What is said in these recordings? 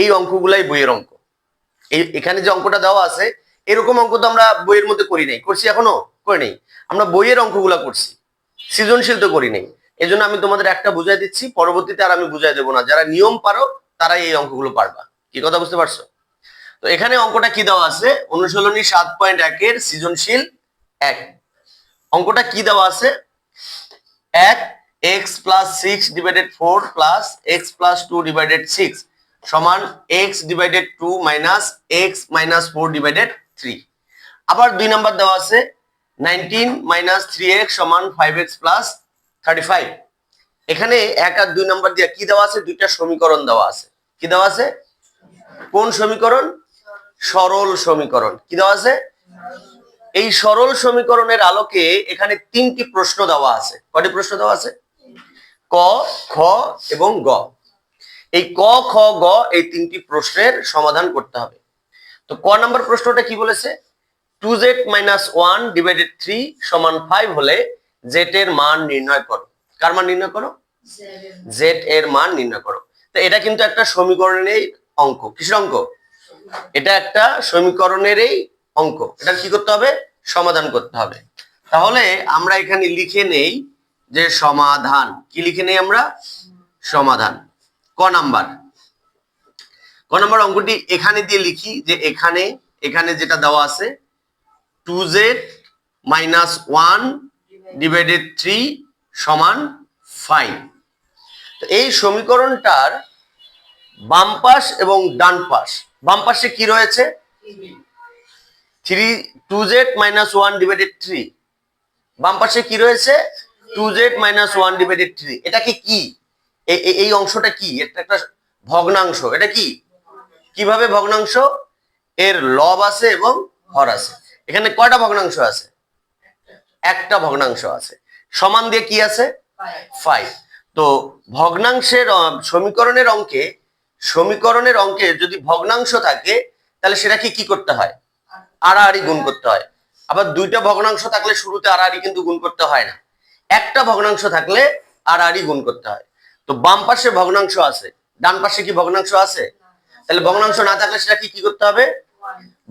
এই অঙ্কগুলাই বইয়ের অঙ্ক। এখানে যে অঙ্কটা দেওয়া আছে, এরকম অঙ্ক তো আমরা বইয়ের মধ্যে করি নাই। করছি এখনও? করি নাই। আমরা বইয়ের অঙ্কগুলা করছি। সৃজনশীল তো করি নাই। এই আমি তোমাদের একটা বুঝাই দিচ্ছি, পরবর্তীতে আর আমি বুঝাই দেবো না। যারা নিয়ম পারো, তারাই এই অঙ্কগুলো পারবা। কি কথা বুঝতে পারছ? তো এখানে অঙ্কটা কি দেওয়া আছে? অনুশীলনী সাত পয়েন্ট একের সৃজনশীল এক। অঙ্কটা কি দেওয়া আছে? এক, X plus six divided four plus X plus two divided six. সমান X divided two minus X minus four divided three আবার দুই নাম্বার দেওয়া আছে নাইনটিন মাইনাস থ্রি এক্স সমান five X plus thirty five এখানে এক আর দুই নাম্বার দিয়ে কি দেওয়া আছে? দুইটা সমীকরণ দেওয়া আছে। কি দেওয়া আছে? কোন সমীকরণ? সরল সমীকরণ। কি দেওয়া আছে? এই সরল সমীকরণের আলোকে এখানে তিনটি প্রশ্ন দেওয়া আছে। কয়টি প্রশ্ন দেওয়া আছে? ক, খ এবং গ। এই ক, খ, গ এই তিনটি প্রশ্নের সমাধান করতে হবে। তো ক নাম্বার প্রশ্নটা কি বলেছে? Two Z minus one divided three সমান ফাইভ হলে জেড এর মান নির্ণয় করো। কার মান নির্ণয় করো? জেড এর মান নির্ণয় করো। তো এটা কিন্তু একটা সমীকরণের অঙ্ক। কিসের অঙ্ক? এটা একটা সমীকরণেরই অঙ্ক। এটা কি করতে হবে? সমাধান করতে হবে। তাহলে আমরা এখানে লিখে নেই যে সমাধান। কি লিখে নেই আমরা? সমাধান। ক নাম্বার? ক নাম্বার অঙ্কটি এখানে দিয়ে লিখি যে এখানে এখানে যেটা দেওয়া আছে, two Z minus one divided three সমান ফাইভ। তো এই সমীকরণটার বাম পাশ এবং ডান পাশ, বাম পাশে কি রয়েছে? Three, two Z minus one divided three. বাম পাশে কি রয়েছে? Two Z minus one divided three. এটাকে কি? এই- অংশটা কি? এটা একটা ভগ্নাংশ। এটা কি? কীভাবে ভগ্নাংশ? এর লব আছে এবং হর আছে। এখানে কয়টা ভগ্নাংশ আছে? একটা ভগ্নাংশ আছে। সমান দিয়ে কি আছে? ফাইভ তো ভগ্নাংশের সমীকরণের অঙ্কে সমীকরণের অঙ্কে যদি ভগ্নাংশ থাকে, তাহলে সেটাকে কি করতে হয়? আড়াআড়ি গুণ করতে হয়। আবার দুইটা ভগ্নাংশ থাকলে শুরুতে আড়াআড়ি কিন্তু গুণ করতে হয় না। একটা ভগ্নাংশ থাকলে আড়াআড়ি গুণ করতে হয়। তো বাম পাশে ভগ্নাংশ আছে, ডান পাশে কি ভগ্নাংশ আছে? তাহলে ভগ্নাংশ না থাকলে সেটা কি কি করতে হবে?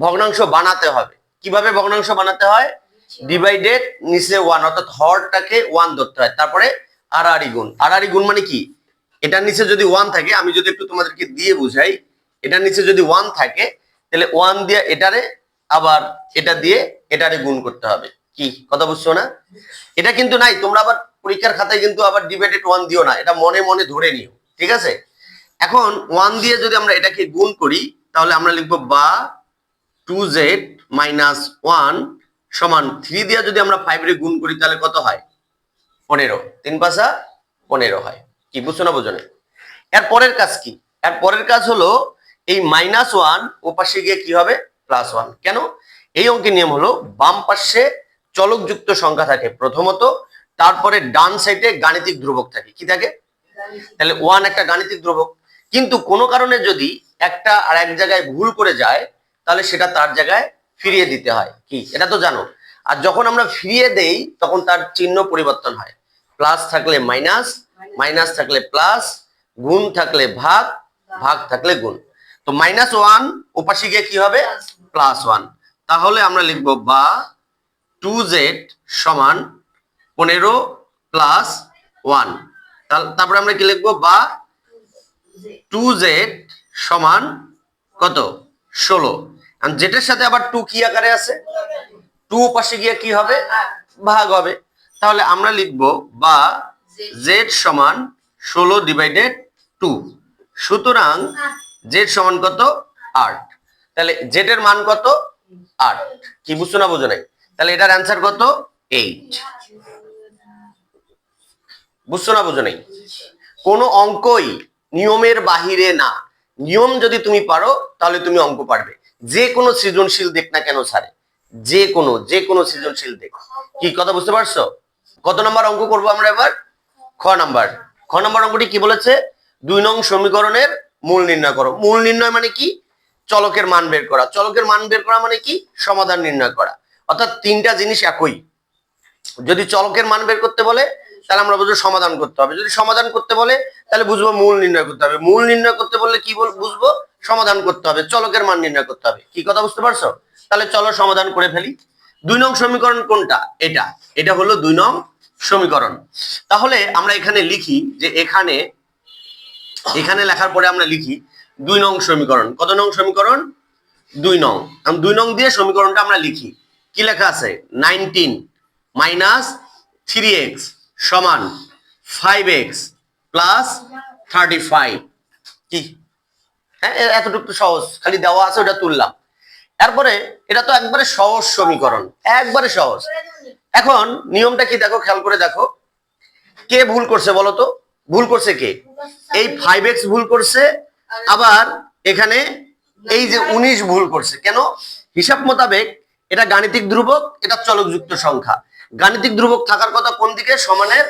ভগ্নাংশ বানাতে হবে। কীভাবে ভগ্নাংশ বানাতে হয়? ডিভাইডেড নিচে ওয়ান অর্থাৎ হরটাকে ওয়ান ধরতে হয়। তারপরে আড়াআড়ি গুণ। আড়াআড়ি গুণ মানে কি? এটার নিচে যদি ওয়ান থাকে, আমি যদি একটু তোমাদেরকে দিয়ে বুঝাই, এটার নিচে যদি ওয়ান থাকে, তাহলে ওয়ান দিয়ে এটারে আবার এটা দিয়ে এটারে গুণ করতে হবে। কি? কথা বুঝছ না? এটা কিন্তু নাই, তোমরা আবার পরীক্ষার খাতায় কিন্তু আবার ডিভাইডেড ওয়ান দিও না, এটা মনে মনে ধরে নিও, ঠিক আছে? এখন ওয়ান দিয়ে যদি আমরা এটাকে গুণ করি, তাহলে আমরা লিখব বা টু জেড মাইনাস ওয়ান সমান থ্রি দিয়ে যদি আমরা ফাইভ রে গুণ করি, তাহলে কত হয়? পনেরো। তিন পাশা পনেরো হয়। কি, বুঝছ না, বোঝো না? এর পরের কাজ কি? এর পরের কাজ হলো, এই মাইনাস ওয়ান ও পাশে গিয়ে কি হবে? প্লাস ওয়ান কেন? এই অঙ্কের নিয়ম হলো বাম পাশে চলকযুক্ত সংখ্যা থাকে প্রথমত, তারপরে ডান সাইডে গাণিতিক ধ্রুবক থাকে। কি থাকে? তাহলে ওয়ান একটা গাণিতিক ধ্রুবক। কিন্তু কোনো কারণে যদি একটা আর এক জায়গায় ভুল করে যায়, তাহলে সেটা তার জায়গায় ফিরিয়ে দিতে হয়। কি? এটা তো জানো। আর যখন আমরা ফিরিয়ে দেই, তখন তার চিহ্ন পরিবর্তন হয়। প্লাস থাকলে মাইনাস মাইনাস থাকলে প্লাস গুণ থাকলে ভাগ ভাগ থাকলে গুণ। তো মাইনাস ওয়ান ওপাশে গিয়ে কি হবে? প্লাস ওয়ান তাহলে আমরা লিখব বা টু জেড সমান পনেরো প্লাস ওয়ান তারপরে আমরা কি লিখব? বা টু জেড সমান কত? ষোলো। জেটের সাথে আবার টু কি আকারে আছে? টু পাশে গিয়ে কি হবে? ভাগ হবে। তাহলে আমরা লিখব বা জেড সমান ষোলো ডিভাইডেড টু সুতরাং জেড সমান কত? আট। তাহলে জেড এর মান কত? আট। কি বুঝছ না বুঝো নাই? তাহলে এটার অ্যান্সার কত? এইট বুঝছ না, বুঝো নাই? কোনো অঙ্কই নিয়মের বাহিরে না। নিয়ম যদি তুমি পারো, তাহলে তুমি অঙ্ক পারবে। যে কোনো সৃজনশীল দেখ না কেন ছাড়ে যে কোনো যে কোনো সৃজনশীল দেখ। কি, কথা বুঝতে পারছ? কত নম্বর অঙ্ক করব আমরা এবার? খ নাম্বার। খ নাম্বার অঙ্কটি কি বলেছে? দুই নং সমীকরণের মূল নির্ণয় করো। মূল নির্ণয় মানে কি? চলকের মান বের করা। চলকের মান বের করা মানে কি? সমাধান নির্ণয় করা। অর্থাৎ তিনটা জিনিস একই। যদি চলকের মান বের করতে বলে, তাহলে আমরা বুঝব সমাধান করতে হবে। যদি সমাধান করতে বলে, তাহলে বুঝব মূল নির্ণয় করতে হবে। মূল নির্ণয় করতে বললে কি বুঝব? সমাধান করতে হবে। চলকের মান নির্ণয় করতে হবে। কি কথা বুঝতে পারছ? তাহলে চলো সমাধান করে ফেলি। দুই নং সমীকরণ কোনটা? এটা। এটা হলো দুই নং সমীকরণ। তাহলে আমরা এখানে লিখি যে এখানে এখানে লেখার পরে আমরা লিখি দুই নং সমীকরণ। কত নং সমীকরণ? দুই নং। দুই নং দিয়ে সমীকরণটা আমরা লিখি। কি লেখা আছে? নাইনটিন মাইনাস থ্রি এক্স সমান five X plus thirty five. কি? হ্যাঁ এতটুকু সহজ। খালি দেওয়া আছে, ওটা তুললাম। তারপরে এটা তো একবারে সহজ সমীকরণ, একবারে সহজ। এখন নিয়মটা কি দেখো, খেয়াল করে দেখো। কে ভুল করছে বলো তো? ভুল করছে কে? এই ফাইভ এক্স ভুল করছে, আবার এখানে এই যে উনিশ ভুল করছে। কেন? হিসাব মোতাবেক এটা গাণিতিক ধ্রুবক, এটা চলকযুক্ত সংখ্যা। গাণিতিক ধ্রুবক থাকার কথা কোন দিকে? সমানের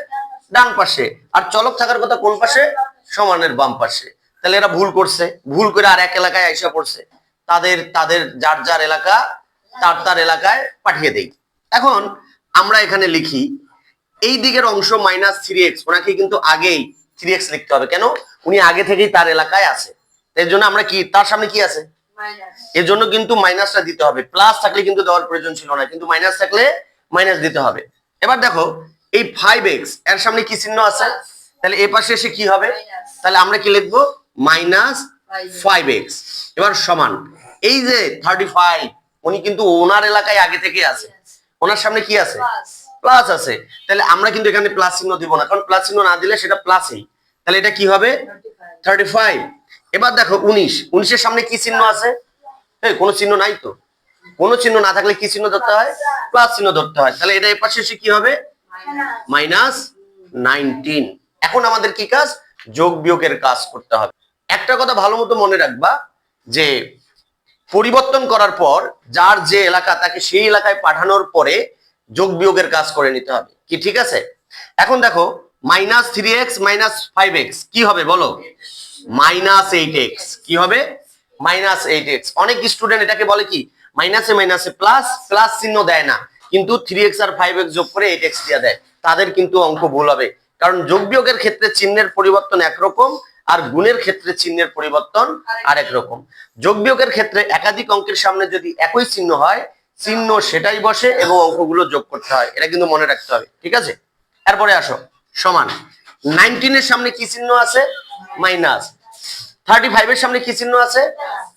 ডান পাশে। আর চলক থাকার কথা কোন পাশে? সমানের বাম পাশে। তাহলে এরা ভুল করছে। ভুল করে আর এক এলাকায় আইসা পড়ছে। তাদের তাদের যার যার এলাকা, তার তার এলাকায় পাঠিয়ে দেই। এখন আমরা এখানে লিখি, এই দিকের অংশ মাইনাস থ্রি এক্স ওনাকে কিন্তু আগেই থ্রি এক্স লিখতে হবে। কেন? উনি আগে থেকেই তার এলাকায় আছে। এর জন্য আমরা কি, তার সামনে কি আছে? এর জন্য কিন্তু মাইনাসটা দিতে হবে। প্লাস থাকলে কিন্তু দেওয়ার প্রয়োজন ছিল না কিন্তু মাইনাস থাকলে মাইনাস দিতে হবে। এবার দেখো এই ফাইভ এক্সের সামনে কি চিহ্ন আছে? তাহলে এ পাশে এসে কি হবে? তাহলে আমরা কি লিখব? মাইনাস ফাইভ এক্স এবার সমান এই যে থার্টি ফাইভ উনি কিন্তু ওনার এলাকায় আগে থেকে আছে। ওনার সামনে কি আছে? প্লাস আছে। তাহলে আমরা কিন্তু এখানে প্লাস চিহ্ন দিব না কারণ প্লাস চিহ্ন না দিলে সেটা প্লাসই তাহলে এটা কি হবে? থার্টি ফাইভ এবার দেখো উনিশ। উনিশের সামনে কি চিহ্ন আছে? এই কোনো চিহ্ন নাই তো। কোনো চিহ্ন না থাকলে কি চিহ্ন ধরতে হয়? প্লাস চিহ্ন ধরতে হয়। তাহলে এটা এর পাশে এসে কি হবে? মাইনাস নাইনটিন এখন আমাদের কি কাজ? যোগ বিয়োগের কাজ করতে হবে। একটা কথা ভালো মতো মনে রাখবা যে পরিবর্তন করার পর যার যে এলাকা, তাকে সেই এলাকায় পাঠানোর পরে যোগ বিয়োগের কাজ করে নিতে হবে। কি ঠিক আছে? এখন দেখো minus three X minus five X কি হবে বলো? Minus eight X. কি হবে? Minus eight X. অনেক স্টুডেন্ট এটাকে বলে কি? মাইনাসে মাইনাসে প্লাস প্লাস চিহ্ন দেয় না। কিন্তু থ্রি এক্স আর ফাইভ এক্স যোগ করে এইট এক্স দিয়ে দেয়। তাদের কিন্তু অঙ্ক ভুল হবে। কারণ যোগ বিয়োগের ক্ষেত্রে চিহ্নের পরিবর্তন একরকম আর গুণের ক্ষেত্রে চিহ্নের পরিবর্তন আরেক রকম। যোগ বিয়োগের ক্ষেত্রে একাধিক অঙ্কের সামনে যদি একই চিহ্ন হয়, চিহ্ন সেটাই বসে এবং অঙ্কগুলো যোগ করতে হয়। এটা কিন্তু মনে রাখতে হবে। ঠিক আছে? এরপরে আসো। সমান। নাইনটিনের সামনে কি চিহ্ন আছে? মাইনাস। থার্টি ফাইভের সামনে কি চিহ্ন আছে?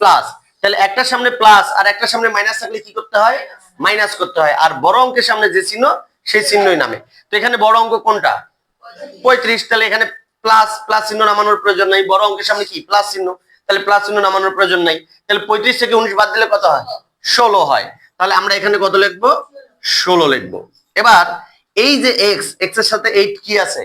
প্লাস তাহলে একটার সামনে প্লাস আর একটার সামনে মাইনাস থাকলে কি করতে হয়? মাইনাস করতে হয়। আর বড় অঙ্কের সামনে যে চিহ্ন, সেই চিহ্নই নামে। তো এখানে বড় অঙ্ক কোনটা? পঁয়ত্রিশ। তাহলে এখানে প্লাস প্লাস চিহ্ন নামানোর প্রয়োজন নাই। বড় অঙ্কের সামনে কি? প্লাস চিহ্ন। তাহলে প্লাস চিহ্ন নামানোর প্রয়োজন নাই। তাহলে পঁয়ত্রিশ থেকে উনিশ বাদ দিলে কত হয়? ষোলো হয়। তাহলে আমরা এখানে কত লিখব? ষোলো লিখব। এবার এই যে এক্স এক্সের সাথে এইট কি আছে?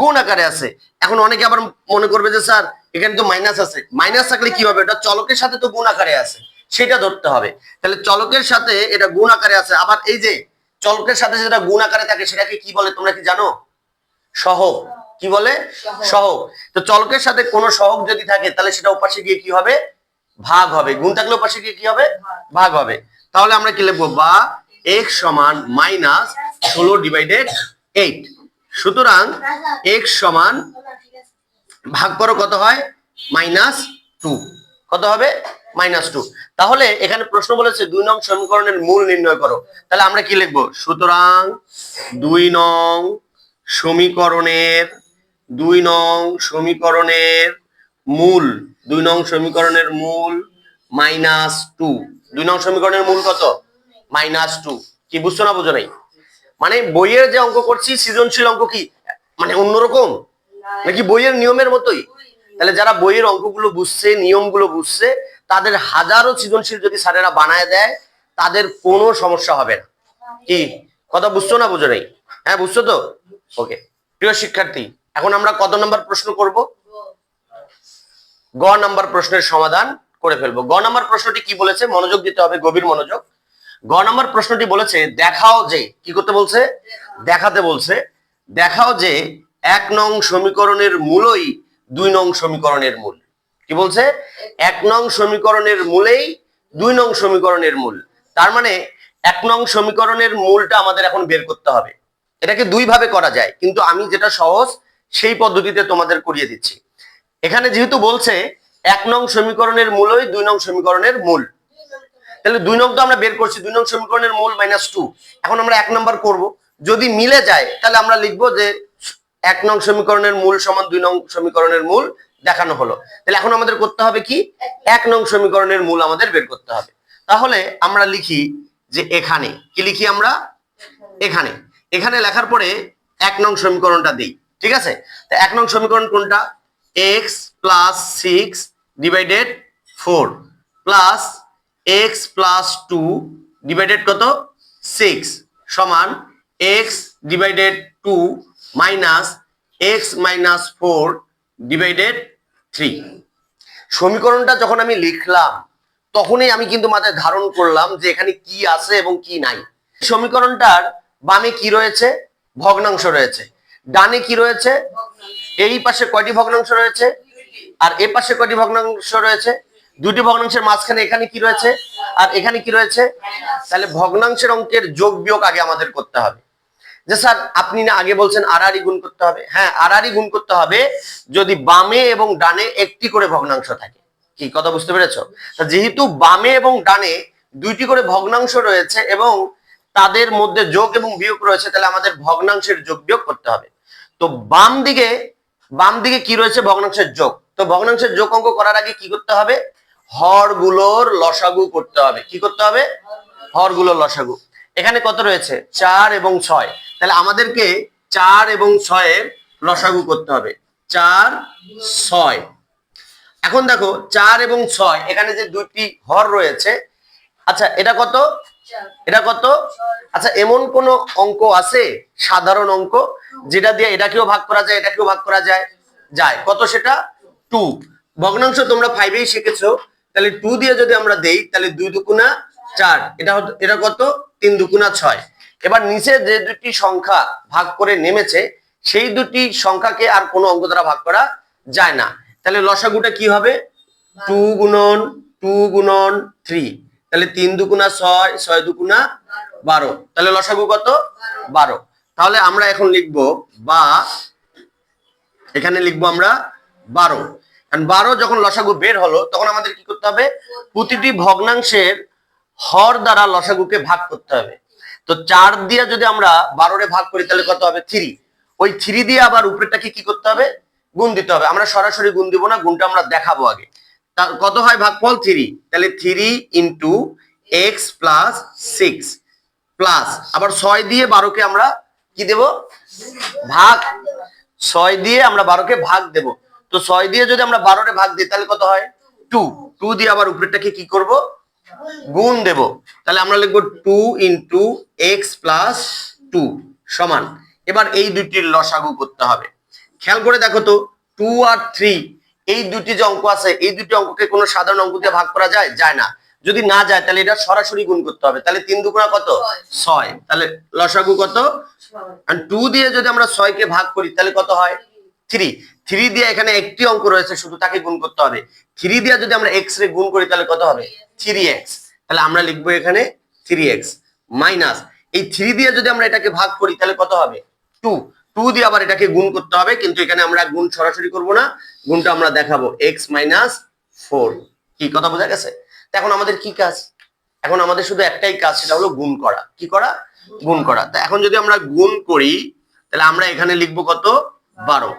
গুণ আকারে আছে। এখন অনেকে আবার মনে করবে যে স্যার এখানে তো মাইনাস আছে। মাইনাস থাকলে কি হবে? এটা চলকের সাথে তো গুণ আকারে আছে। সেটা ধরতে হবে। তাহলে চলকের সাথে এটা গুণ আকারে আছে। আবার এই যে চলকের সাথে যেটা গুণ আকারে থাকে সেটাকে কি বলে? তোমরা কি জানো? সহগ কি বলে? সহগ তো চলকের সাথে কোনো সহগ যদি থাকে তাহলে সেটা ওপাশে গিয়ে কি হবে? ভাগ হবে। গুণ থাকলে ওপাশে গিয়ে কি হবে? ভাগ হবে। তাহলে আমরা কি লিখব? বা x সমান মাইনাস ষোলো ডিভাইডেড এইট সুতরাং x সমান ভাগ করো কত হয়? মাইনাস টু কত হবে? মাইনাস টু তাহলে এখানে প্রশ্ন বলেছে দুই নং সমীকরণের মূল নির্ণয় করো। তাহলে আমরা কি লিখব? সুতরাং দুই নং সমীকরণের, দুই নং সমীকরণের মূল, দুই নং সমীকরণের মূল মাইনাস টু দুই নং সমীকরণের মূল কত? মাইনাস টু কি বুঝছ না বুঝো নাই? মানে বইয়ের যে অঙ্ক করছি, সৃজনশীল অঙ্ক কি? মানে অন্যরকম? নাকি বইয়ের নিয়মের মতোই? তাহলে যারা বইয়ের অঙ্কগুলো বুঝছে, নিয়মগুলো বুঝছে, তাদের হাজারো সৃজনশীল যদি স্যারেরা বানায় দেয়, তাদের কোনো সমস্যা হবে না। কি? কথা বুঝছ না বুঝো নাই? হ্যাঁ বুঝছ তো? ওকে। প্রিয় শিক্ষার্থী, এখন আমরা কত নম্বর প্রশ্ন করব? গ নাম্বার প্রশ্নের সমাধান করে ফেলব। গ নাম্বার প্রশ্নটি কি বলেছে? মনোযোগ দিতে হবে, গভীর মনোযোগ। গ নাম্বার প্রশ্নটি বলেছে, দেখাও যে, কি করতে বলছে? দেখাতে বলছে, দেখাও যে, এক নং সমীকরণের মূলই দুই নং সমীকরণের মূল। কি বলছে? এক নং সমীকরণের মূলেই দুই নং সমীকরণের মূল। তার মানে এক নং সমীকরণের মূলটা আমাদের এখন বের করতে হবে। এটাকে দুই ভাবে করা যায়, কিন্তু আমি যেটা সহজ, সেই পদ্ধতিতে তোমাদের করিয়ে দিচ্ছি। এখানে যেহেতু বলছে, এক নং সমীকরণের মূলই দুই নং সমীকরণের মূল তাহলে দুই নং তো আমরা বের করছি, দুই নং সমীকরণের মূল মাইনাস টু এখন আমরা এক নম্বর করব। যদি মিলে যায়, তাহলে আমরা লিখব যে এক নং সমীকরণের মূল সমান দুই নং সমীকরণের মূল দেখানো হলো। তাহলে এখন আমাদের করতে হবে কি? এক নং সমীকরণের মূল আমাদের বের করতে হবে। তাহলে আমরা লিখি যে এখানে। কি লিখি আমরা? এখানে। এখানে লেখার পরে এক নং সমীকরণটা দিই। ঠিক আছে? তো এক নং সমীকরণ কোনটা? X plus six divided four plus X plus two divided কত? সিক্স সমান X divided two minus X minus four divided three সমীকরণটা যখন আমি লিখলাম, তখনই আমি কিন্তু মাথায় ধারণ করলাম যে এখানে কি আছে এবং কি নাই। সমীকরণটার বামে কি রয়েছে? ভগ্নাংশ রয়েছে। ডানে কি রয়েছে? এই পাশে কয়টি ভগ্নাংশ রয়েছে? আর এ পাশে কয়টি ভগ্নাংশ রয়েছে? দুটি ভগ্নাংশের মাঝখানে এখানে কি রয়েছে? আর এখানে কি রয়েছে? তাহলে ভগ্নাংশের অঙ্কের যোগ বিয়োগ আগে আমাদের করতে হবে। যে স্যার, আপনি না আগে বলছেন আড়াআড়ি গুণ করতে হবে। হ্যাঁ আড়াআড়ি গুণ করতে হবে যদি বামে এবং ডানে একটি করে ভগ্নাংশ থাকে। কি কথা বুঝতে পেরেছ? যেহেতু বামে এবং ডানে দুইটি করে ভগ্নাংশ রয়েছে এবং তাদের মধ্যে যোগ এবং বিয়োগ রয়েছে, তাহলে আমাদের ভগ্নাংশের যোগ বিয়োগ করতে হবে। তো বাম দিকে বাম দিকে কি রয়েছে? ভগ্নাংশের যোগ। তো ভগ্নাংশের যোগ অঙ্ক করার আগে কি করতে হবে? হরগুলোর লসাগু করতে হবে। কি করতে হবে? হরগুলোর লসাগু। এখানে কত রয়েছে? চার এবং ছয়। তাহলে আমাদেরকে চার এবং ছয়ের লসাগু করতে হবে। চার, ছয়। এখন দেখো, চার এবং ছয়, এখানে যে দুটি হর রয়েছে আচ্ছা এটা কত? এটা কত? আচ্ছা এমন কোন অঙ্ক আছে? সাধারণ অঙ্ক, যেটা দিয়ে এটাকেও ভাগ করা যায়, এটাকেও ভাগ করা যায়? যায়। কত সেটা? টু। ভগ্নাংশ তোমরা ফাইভেই শিখেছো। তাহলে টু দিয়ে যদি আমরা দেই, তাহলে দুই দুকুনা চার। এটা এটা কত? তিন দুকুনা ছয়। এবার নিচে যে দুটি সংখ্যা ভাগ করে নেমেছে, সেই দুটি সংখ্যাকে আর কোনো অঙ্ক দ্বারা ভাগ করা যায় না। তাহলে লসাগুটা কি হবে? টু গুণন টু গুণন থ্রি তাহলে তিন দুগুণা ছয় ছয় দুগুণা বারো। তাহলে লসাগু কত? বারো। তাহলে আমরা এখন লিখব বা, এখানে লিখব আমরা বারো। কারণ বারো যখন লসাগু বের হলো, তখন আমাদের কি করতে হবে? প্রতিটি ভগ্নাংশের হর দ্বারা লসাগুকে ভাগ করতে হবে। তো চার দিয়ে যদি আমরা বারোরে ভাগ করি, তাহলে কত হবে? থ্রি। ওই থ্রি দিয়ে আবার উপরেরটাকে কি করতে হবে? গুণ দিতে হবে। আমরা সরাসরি গুণ দিব না, গুণটা আমরা দেখাবো আগে। কত হয় ভাগফল? থ্রি। তাহলে three into X plus six plus. আবার ছয় দিয়ে বারোকে আমরা কি দেব? ভাগ। ছয় দিয়ে আমরা বারোকে ভাগ দেব। তো ছয় দিয়ে যদি আমরা বারোরে ভাগ দিই তাহলে কত হয়? টু টু দিয়ে আবার উপরেরটাকে কি করব? গুণ দেব। তাহলে আমরা লিখব two into X plus two সমান। এবার এই দুটির লসাগু করতে হবে। খেয়াল করে দেখো তো টু আর থ্রি এই দুটি যে অঙ্ক আছে এই দুটি অঙ্ককে কোনো সাধারণ অঙ্ক দিয়ে ভাগ করা যায়? যায় না। যদি না যায় তাহলে এটা সরাসরি গুণ করতে হবে। তাহলে তিন দুগুণা কত? ছয়। তাহলে লসাগু কত? আর টু দিয়ে যদি আমরা ছয়কে ভাগ করি তাহলে কত হয়? থ্রি থ্রি দিয়ে এখানে একটি অঙ্ক রয়েছে, শুধু তাকে গুণ করতে হবে। থ্রি দিয়ে যদি আমরা এক্স রে গুণ করি, তাহলে কত হবে? থ্রি এক্স তাহলে আমরা লিখব এখানে থ্রি এক্স মাইনাস এই থ্রি দিয়ে যদি আমরা এটাকে ভাগ করি, তাহলে কত হবে? টু টু দিয়ে আবার এটাকে গুণ করতে হবে, কিন্তু এখানে আমরা গুণ সরাসরি করব না। গুণটা আমরা দেখাবো। এক্স মাইনাস ফোর কি, কথা বোঝা গেছে? এখন আমাদের কি কাজ? এখন আমাদের শুধু একটাই কাজ, সেটা হলো গুণ করা। কি করা? গুণ করা। তা এখন যদি আমরা গুণ করি, তাহলে আমরা এখানে লিখব কত? বারো।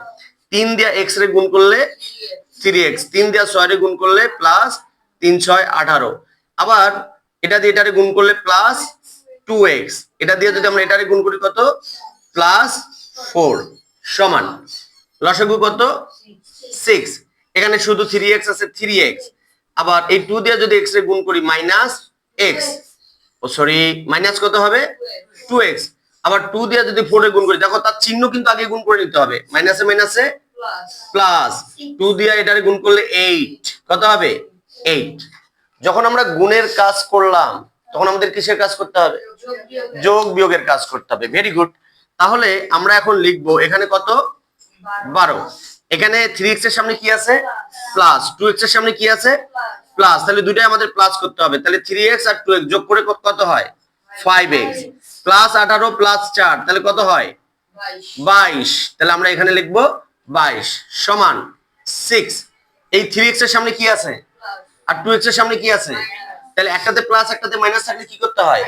তিন দিয়ে এক্স রে গুণ করলে থ্রি এক্স তিন দিয়ে ছয় রে গুণ করলে প্লাস তিন, ছয়, আঠারো। আবার এটা দিয়ে এটারে গুণ করলে প্লাস টু এক্স এটা দিয়ে যদি আমরা এটারে গুণ করি কত? প্লাস ফোর সমান। লসাগু কত? সিক্স এখানে শুধু থ্রি এক্স আছে থ্রি এক্স আবার এই টু দিয়ে যদি এক্স রে গুণ করি মাইনাস এক্স ও সরি মাইনাস কত হবে? টু এক্স আবার টু দিয়ে যদি ফোর গুণ করি দেখো তার চিহ্ন কিন্তু আগে গুণ করে নিতে হবে। মাইনাসে মাইনাসে প্লাস টু দিয়ে এটারে গুণ করলে এইট কত হবে? এইট যখন আমরা গুণের কাজ করলাম তখন আমাদের কিসের কাজ করতে হবে? যোগ বিয়োগের কাজ। করতে হবে। ভেরি গুড তাহলে আমরা এখন লিখব এখানে কত? বারো। এখানে থ্রি এক্সের সামনে কি আছে? প্লাস টু এক্সের সামনে কি আছে? প্লাস তাহলে দুটাই আমাদের প্লাস করতে হবে। তাহলে থ্রি এক্স আর টু এক্স যোগ করে কত- কত হয় ফাইভ এক্স প্লাস আঠারো প্লাস চার তাহলে কত হয়? বাইশ। তাহলে আমরা এখানে লিখব বাইশ সমান সিক্স এই থ্রি এক্সের সামনে কি আছে? আর টু এক্সের সামনে কি আছে? তাহলে একটাতে প্লাস একটাতে মাইনাস থাকলে কি করতে হয়?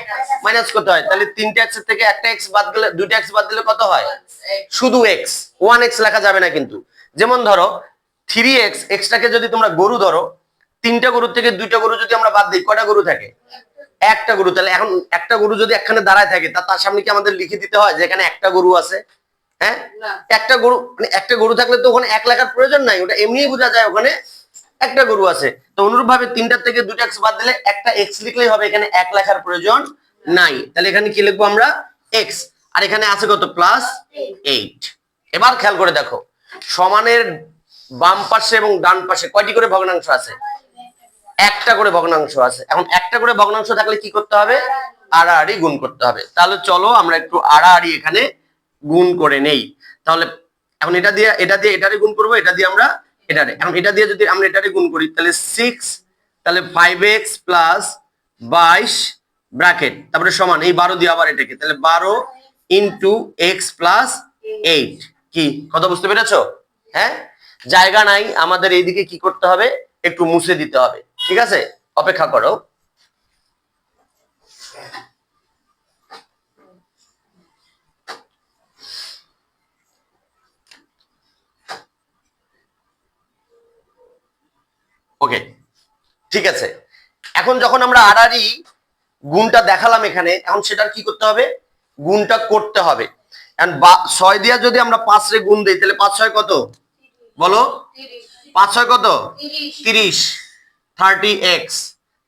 মাইনাস করতে হয়। তাহলে তিনটা এক্সের থেকে একটা এক্স বাদ গেলে দুইটা এক্স বাদ দিলে কত হয়? শুধু এক্স ওয়ান এক্স লেখা যাবে না কিন্তু। যেমন ধরো থ্রি এক্স এক্সটাকে যদি তোমরা গরু ধরো তিনটা গরুর থেকে দুইটা গরু যদি আমরা বাদ দিই কটা গরু থাকে? একটা গরু তাহলে এখন একটা গরু যদি একখানে দাঁড়ায় থাকে তা তার সামনে কি আমাদের লিখে দিতে হয় যে এখানে একটা গরু আছে? হ্যাঁ? একটা গরু মানে একটা গরু থাকলে তো ওখানে এক লেখার প্রয়োজন নাই ওটা এমনিই বোঝা যায় ওখানে একটা গরু আছে। তো অনুরূপ ভাবে তিনটার থেকে দুইটা এক্স বাদ দিলে একটা এক্স লিখলেই হবে এখানে এক লেখার প্রয়োজন নাই। তাহলে এখানে কি লিখব আমরা? এক্স আর এখানে আছে কত? প্লাস এইট এবার খেয়াল করে দেখো সমানের বাম পাশে এবং ডান পাশে কয়টি করে ভগ্নাংশ আছে? একটা করে ভগ্নাংশ আছে। এখন একটা করে ভগ্নাংশ থাকলে কি করতে হবে? আড়াআড়ি গুণ করতে হবে। তাহলে চলো আমরা একটু আড়াআড়ি এখানে গুণ করে নেই। তাহলে এখন এটা দিয়ে এটা দিয়ে এটারে গুণ করব, এটা দিয়ে আমরা এটারে। এখন এটা দিয়ে যদি আমরা এটারে গুণ করি, তাহলে সিক্স তাহলে ফাইভ এক্স প্লাস বাইশ ব্র্যাকেট তারপরে সমান, এই বারো দিয়ে আবার এটাকে। তাহলে বারো ইন্টু এক্স প্লাস এইট কি? কথা বুঝতে পেরেছ? হ্যাঁ? জায়গা নাই, আমাদের এইদিকে কি করতে হবে? একটু মুছে দিতে হবে। ঠিক আছে? অপেক্ষা করো। ওকে ঠিক আছে। এখন যখন আমরা আড়াআড়ি গুণটা দেখালাম এখানে এখন সেটার কি করতে হবে? গুণটা করতে হবে। ছয় দিয়া যদি আমরা পাঁচ রে গুণ দিই তাহলে পাঁচ ছয় কত? বলো? পাঁচ ছয় কত? তিরিশ। থার্টি এক্স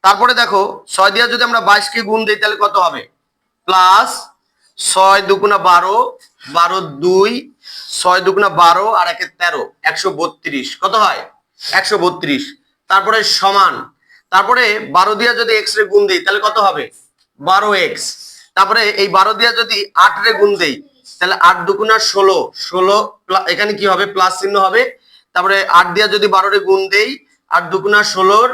তারপরে দেখো, ছয় দিয়া যদি আমরা বাইশকে গুণ দিই, তাহলে কত হবে? প্লাস ছয় দুগুণা বারো বারো দুই, ছয় দুগুণা বারো আর একে তেরো, একশো বত্রিশ। কত হয়? একশো বত্রিশ। তারপরে সমান। তারপরে বারো দিয়া যদি এক্স রে গুণ দিই, তাহলে কত হবে? বারো এক্স তারপরে এই বারো দিয়া যদি আট রে গুণ দেই, তাহলে আট দুগুণা ষোলো ষোলো এখানে কি হবে? প্লাস চিহ্ন হবে। তারপরে আট দিয়া যদি বারো রে গুণ দেই, আট দুগুণা ষোলোর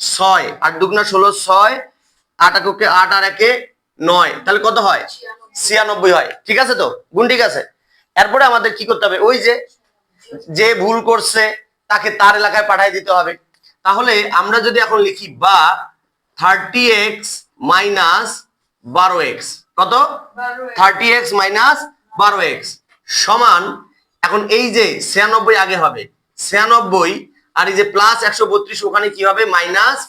ছয়, আট দুগুণা ষোলো, ছয়, আট এককে আট আর একে নয়। তাহলে কত হয়? ছিয়ানব্বই হয়। ঠিক আছে তো? গুণ ঠিক আছে? এরপরে আমাদের কি করতে হবে? ওই যে যে ভুল করছে, তাকে তার এলাকায় পাঠিয়ে দিতে হবে। তাহলে আমরা যদি এখন লিখি বা থার্টি এক্স মাইনাস বারো এক্স কত? থার্টি এক্স মাইনাস বারো এক্স সমান, এখন এই যে ছিয়ানব্বই আগে হবে। ছিয়ানব্বই আর এই যে প্লাস একশো বত্রিশ, ওখানে কি হবে? মাইনাস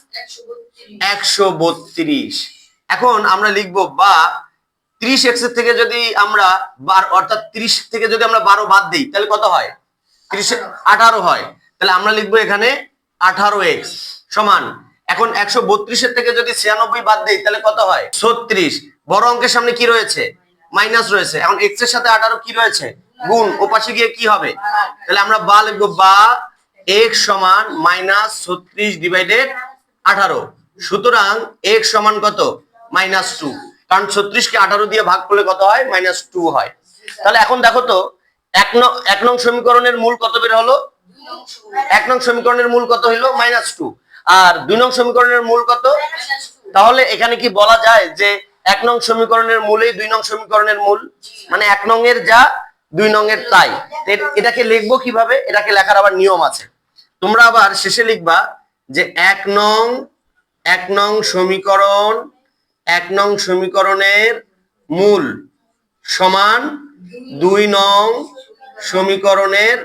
একশো বত্রিশ। এখন আমরা লিখব, বা ত্রিশ এক্সের থেকে যদি আমরা বার- অর্থাৎ ত্রিশ থেকে যদি আমরা বারো বাদ দিই, তাহলে কত হয়? ত্রিশ, আঠারো হয়। তাহলে আমরা লিখব এখানে আঠারো এক্স সমান। এখন একশো বত্রিশের থেকে যদি ছিয়ানব্বই বাদ দিই, তাহলে কত হয়? ছত্রিশ। বড় অঙ্কের সামনে কি রয়েছে? মাইনাস রয়েছে। এখন এক্সের সাথে আঠারো কি রয়েছে? গুণ। ওপাশে গিয়ে কি হবে? তাহলে আমরা বা লিখব বা এক্স সমান মাইনাস ছত্রিশ ডিভাইডেড আঠারো। সুতরাং এক্স সমান কত? মাইনাস টু কারণ ছত্রিশ কে আঠারো দিয়ে ভাগ করলে কত হয়? মাইনাস টু হয়। তাহলে এখন দেখো তো, এক নং সমীকরণের মূল কত বের হলো? এক নং সমীকরণের মূল কত হইল মাইনাস টু আর দুই নং সমীকরণের মূল কত? তাহলে এখানে কি বলা যায় যে এক নং সমীকরণের মূলেই দুই নং সমীকরণের মূল? মানে এক নং এর যা, দুই নং এর তাই। এটাকে লিখব কীভাবে? এটাকে লেখার আবার নিয়ম আছে। তোমরা আবার শেষে লিখবা যে এক নং এক নং সমীকরণ এক নং সমীকরণের মূল সমান দুই নং সমীকরণের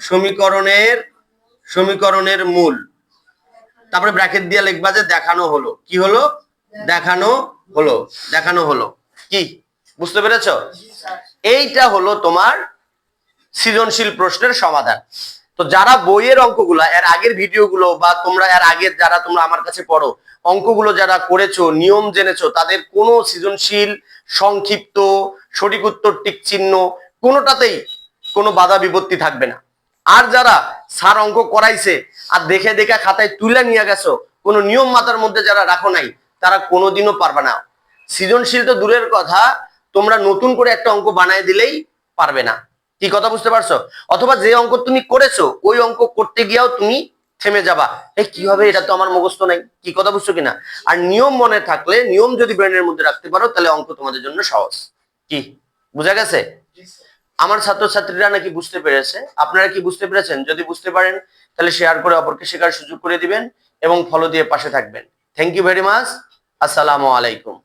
সমীকরণের সমীকরণের মূল। তারপরে ব্র্যাকেট দিয়ে লিখবা যে দেখানো হলো। কি হলো? দেখানো হলো। দেখানো হলো। কি? বুঝতে পেরেছ? এইটা হলো তোমার সৃজনশীল প্রশ্নের সমাধান। তো যারা বইয়ের অঙ্কগুলো, এর আগের ভিডিওগুলো বা তোমরা এর আগের যারা তোমরা আমার কাছে পড়ো, অঙ্কগুলো যারা করেছ, নিয়ম জেনেছো, তাদের কোনো সৃজনশীল, সংক্ষিপ্ত, সঠিক উত্তর টিক চিহ্ন কোনোটাতেই কোনো বাধা বিপত্তি থাকবে না। আর যারা স্যার অঙ্ক করাইছে আর দেখে দেখে খাতায় তুলে নিয়ে গেছো, কোনো নিয়ম মাতার মধ্যে যারা রাখো নাই, তারা কোনোদিনও পারবে না। সৃজনশীল তো দূরের কথা, তোমরা নতুন করে একটা অঙ্ক বানায় দিলেই পারবে না। কি কথা বুঝতে পারছ? অথবা যে অঙ্ক তুমি করেছ ওই অঙ্ক করতে গিয়েও তুমি থেমে যাবা। এই কি হবে? এটা তো আমার মুখস্থ নাই। কি কথা বুঝছ কিনা? আর নিয়ম মনে থাকলে নিয়ম যদি ব্রেনের মধ্যে রাখতে পারো তাহলে অঙ্ক তোমাদের জন্য সহজ। কি? বুঝা গেছে? আমার ছাত্রছাত্রীরা নাকি বুঝতে পেরেছে? আপনারা কি বুঝতে পেরেছেন? যদি বুঝতে পারেন তাহলে শেয়ার করে অপরকে শেখার সুযোগ করে দিবেন এবং ফলো দিয়ে পাশে থাকবেন। থ্যাংক ইউ ভেরি মাচ আসসালামু আলাইকুম।